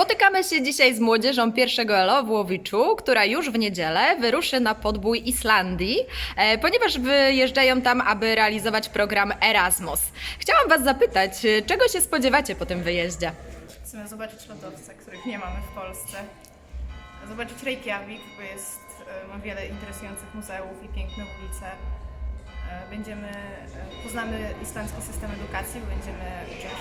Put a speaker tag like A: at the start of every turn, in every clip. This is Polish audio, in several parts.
A: Spotykamy się dzisiaj z młodzieżą pierwszego ELO w Łowiczu, która już w niedzielę wyruszy na podbój Islandii, e, ponieważ wyjeżdżają tam, aby realizować program Erasmus. Chciałam Was zapytać, e, czego się spodziewacie po tym wyjeździe?
B: Chcemy zobaczyć lodowce, których nie mamy w Polsce. Zobaczyć Reykjavik, bo jest, e, ma wiele interesujących muzeów i piękne ulice. Będziemy, poznamy islandzki system edukacji, będziemy uczęszczać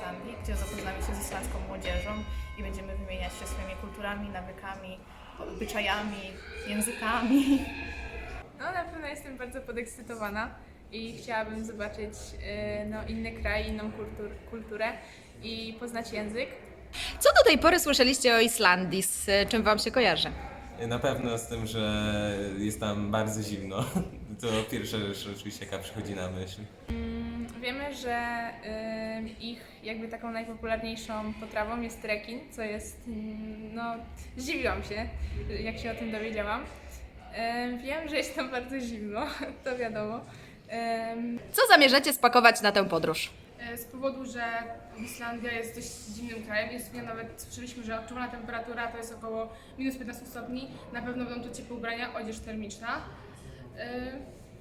B: Islandii, gdzie zapoznamy się z islandzką młodzieżą i będziemy wymieniać się swoimi kulturami, nawykami, obyczajami, językami.
C: No na pewno jestem bardzo podekscytowana i chciałabym zobaczyć y, no, inny kraj, inną kultur, kulturę i poznać język.
A: Co do tej pory słyszeliście o Islandii? Z e, czym Wam się kojarzy?
D: Na pewno z tym, że jest tam bardzo zimno. To pierwsza rzecz oczywiście jaka przychodzi na myśl.
C: Wiemy, że y, ich jakby taką najpopularniejszą potrawą jest trekking, co jest, mm, no zdziwiłam się, jak się o tym dowiedziałam. Y, wiem, że jest tam bardzo zimno, to wiadomo.
A: Co zamierzacie spakować na tę podróż?
E: E, z powodu, że Islandia jest dość zimnym krajem. Jest ja nawet słyszeliśmy, że odczuwana temperatura to jest około minus 15 stopni. Na pewno będą to ciepłe ubrania, odzież termiczna.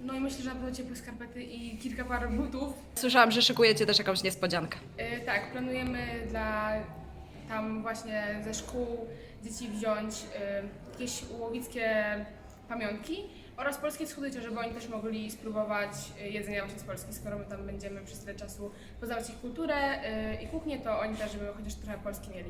E: No i myślę, że na pewno ciepłe skarpety i kilka par butów.
A: Słyszałam, że szykujecie też jakąś niespodziankę.
E: E, Tak, planujemy dla tam właśnie ze szkół dzieci wziąć e, jakieś łowickie pamiątki oraz polskie słodycze, żeby oni też mogli spróbować e, jedzenia właśnie z Polski, skoro my tam będziemy przez tyle czasu poznawać ich kulturę i kuchnię, to oni też, żeby chociaż trochę Polski mieli.